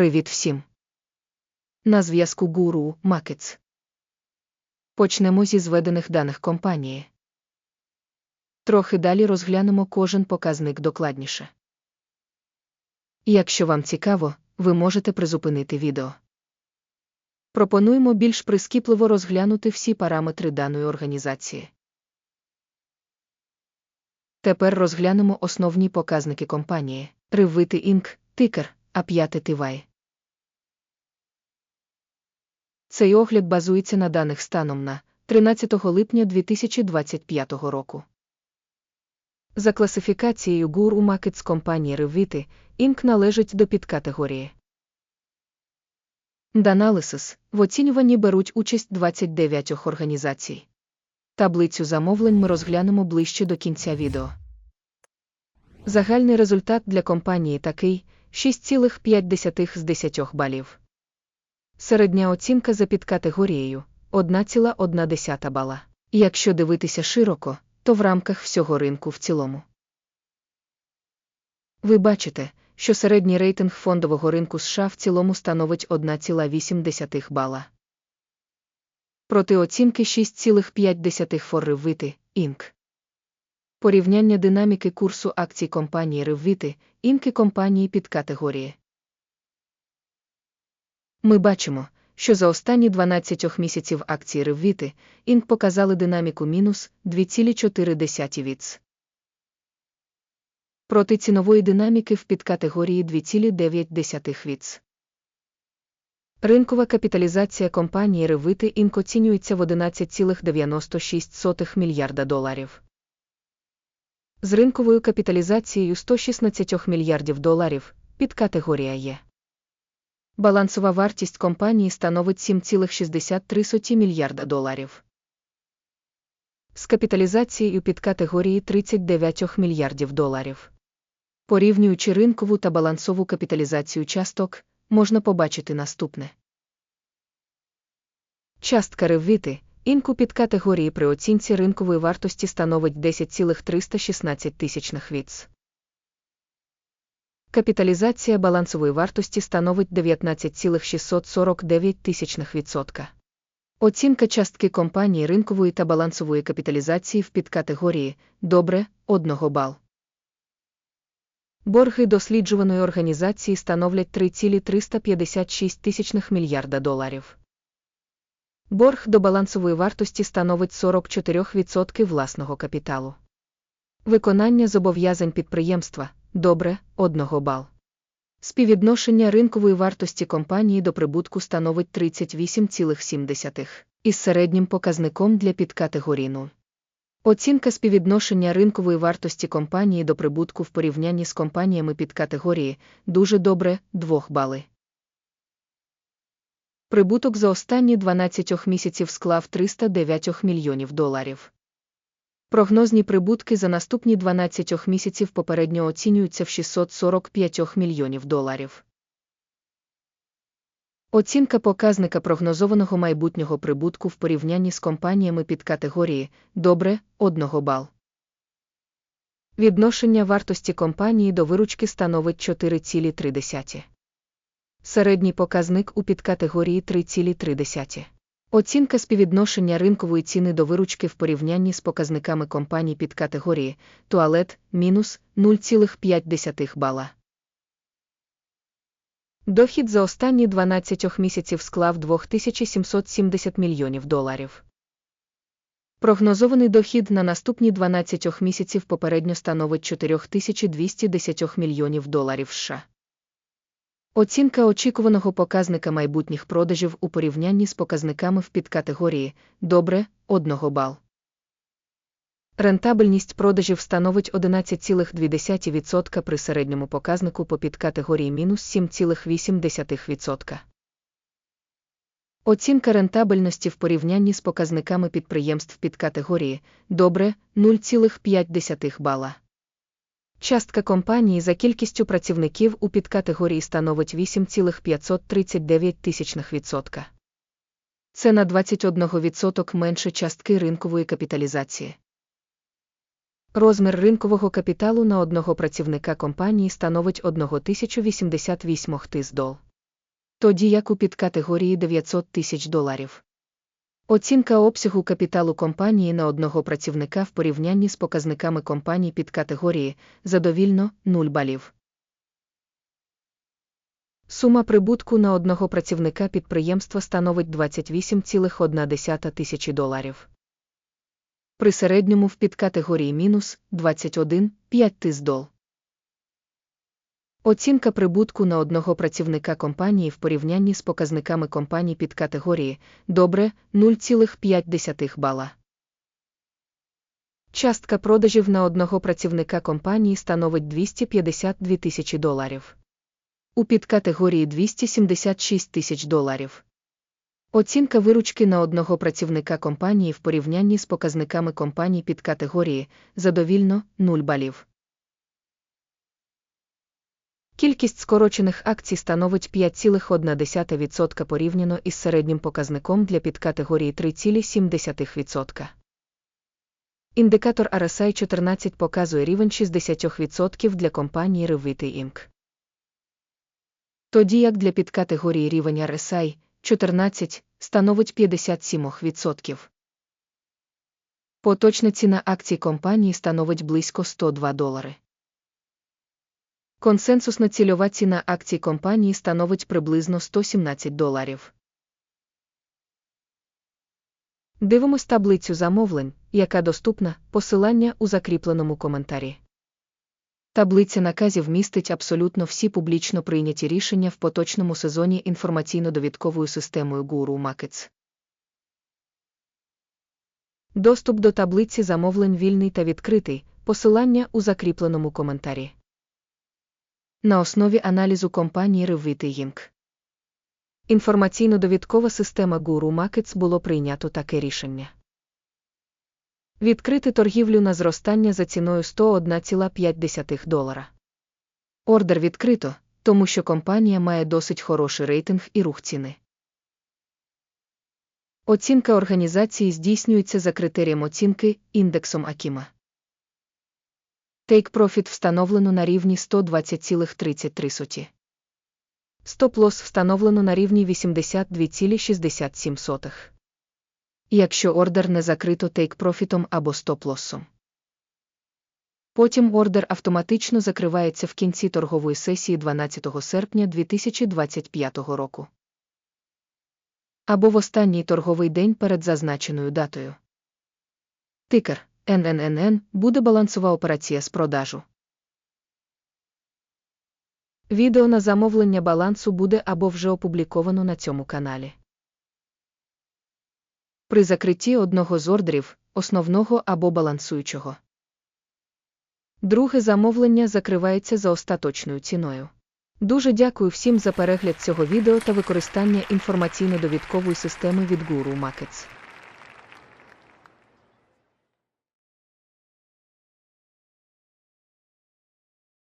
Привіт всім! На зв'язку Гуру Макетс. Почнемо зі зведених даних компанії. Трохи далі розглянемо кожен показник докладніше. Якщо вам цікаво, ви можете призупинити відео. Пропонуємо більш прискіпливо розглянути всі параметри даної організації. Тепер розглянемо основні показники компанії. Ревити Інк, тикер, А5 Тивай. Цей огляд базується на даних станом на 13 липня 2025 року. За класифікацією GUR у Markets компанії Revvity, Inc. належить до підкатегорії. Даналисис в оцінюванні беруть участь 29 організацій. Таблицю замовлень ми розглянемо ближче до кінця відео. Загальний результат для компанії такий 6,5 з 10 балів. Середня оцінка за підкатегорією 1,1 бала. Якщо дивитися широко, то в рамках всього ринку в цілому. Ви бачите, що середній рейтинг фондового ринку США в цілому становить 1,8 бала. Проти оцінки 6,5 for Revvity, Inc. Порівняння динаміки курсу акцій компанії Revvity, Inc. і компанії під категорії. Ми бачимо, що за останні 12 місяців акції Revvity, Inc. показали динаміку мінус 2,4 віц. Проти цінової динаміки в підкатегорії 2,9 віц. Ринкова капіталізація компанії Revvity Inc. оцінюється в 11,96 мільярда доларів. З ринковою капіталізацією 116 мільярдів доларів підкатегорія є. Балансова вартість компанії становить 7,63 мільярда доларів. З капіталізацією підкатегорії 39 мільярдів доларів. Порівнюючи ринкову та балансову капіталізацію часток, можна побачити наступне. Частка Реввіти, інку під категорії при оцінці ринкової вартості становить 10,316 тисячних віц. Капіталізація балансової вартості становить 19,649 тисячних відсотка. Оцінка частки компанії ринкової та балансової капіталізації в підкатегорії добре 1 бал. Борги досліджуваної організації становлять 3,356 тисячних мільярда доларів. Борг до балансової вартості становить 44% власного капіталу. Виконання зобов'язань підприємства добре 1 бал. Співвідношення ринкової вартості компанії до прибутку становить 38,7 із середнім показником для підкатегорії 0. Оцінка співвідношення ринкової вартості компанії до прибутку в порівнянні з компаніями підкатегорії дуже добре 2 бали. Прибуток за останні 12 місяців склав 309 мільйонів доларів. Прогнозні прибутки за наступні 12 місяців попередньо оцінюються в 645 мільйонів доларів. Оцінка показника прогнозованого майбутнього прибутку в порівнянні з компаніями під категорії добре 1 бал. Відношення вартості компанії до виручки становить 4,3. Середній показник у підкатегорії 3,3. Оцінка співвідношення ринкової ціни до виручки в порівнянні з показниками компаній під категорії туалет мінус 0,5 бала. Дохід за останні 12 місяців склав 2770 мільйонів доларів. Прогнозований дохід на наступні 12 місяців попередньо становить 4210 мільйонів доларів США. Оцінка очікуваного показника майбутніх продажів у порівнянні з показниками в підкатегорії добре 1 бал. Рентабельність продажів становить 11,2% при середньому показнику по підкатегорії мінус 7,8%. Оцінка рентабельності в порівнянні з показниками підприємств підкатегорії добре 0,5 бала. Частка компанії за кількістю працівників у підкатегорії становить 8,539 тисячних відсотка. Це на 21% менше частки ринкової капіталізації. Розмір ринкового капіталу на одного працівника компанії становить 1088 тис дол. тоді як у підкатегорії 900 тисяч доларів. Оцінка обсягу капіталу компанії на одного працівника в порівнянні з показниками компаній під категорії задовільно 0 балів. Сума прибутку на одного працівника підприємства становить 28,1 тисячі доларів. При середньому в підкатегорії мінус 21,5 тис дол. Оцінка прибутку на одного працівника компанії в порівнянні з показниками компаній під категорії добре 0,5 бала. Частка продажів на одного працівника компанії становить 252 тисячі доларів. У підкатегорії 276 тисяч доларів. Оцінка виручки на одного працівника компанії в порівнянні з показниками компаній під категорії задовільно 0 балів. Кількість скорочених акцій становить 5,1% порівняно із середнім показником для підкатегорії 3,7%. Індикатор RSI 14 показує рівень 60% для компанії Revity Inc. Тоді як для підкатегорії рівень RSI 14 становить 57%. Поточна ціна акцій компанії становить близько 102 долари. Консенсусна цільова ціна акцій компанії становить приблизно 117 доларів. Дивимось таблицю замовлень, яка доступна, посилання у закріпленому коментарі. Таблиця наказів містить абсолютно всі публічно прийняті рішення в поточному сезоні інформаційно-довідковою системою Guru Markets. Доступ до таблиці замовлень вільний та відкритий, посилання у закріпленому коментарі. На основі аналізу компанії Revity Inc. Інформаційно-довідкова система Guru Markets було прийнято таке рішення. Відкрити торгівлю на зростання за ціною 101,5 долара. Ордер відкрито, тому що компанія має досить хороший рейтинг і рух ціни. Оцінка організації здійснюється за критерієм оцінки індексом Акіма. Profit встановлено на рівні 120,33. Стоп-лосс встановлено на рівні 82,67. Якщо ордер не закрито Profit або стоп-лоссом. Потім ордер автоматично закривається в кінці торгової сесії 12 серпня 2025 року. Або в останній торговий день перед зазначеною датою. Тикер НННН буде балансова операція з продажу. Відео на замовлення балансу буде або вже опубліковано на цьому каналі. При закритті одного з ордерів, основного або балансуючого. Друге замовлення закривається за остаточною ціною. Дуже дякую всім за перегляд цього відео та використання інформаційно-довідкової системи від Guru Markets.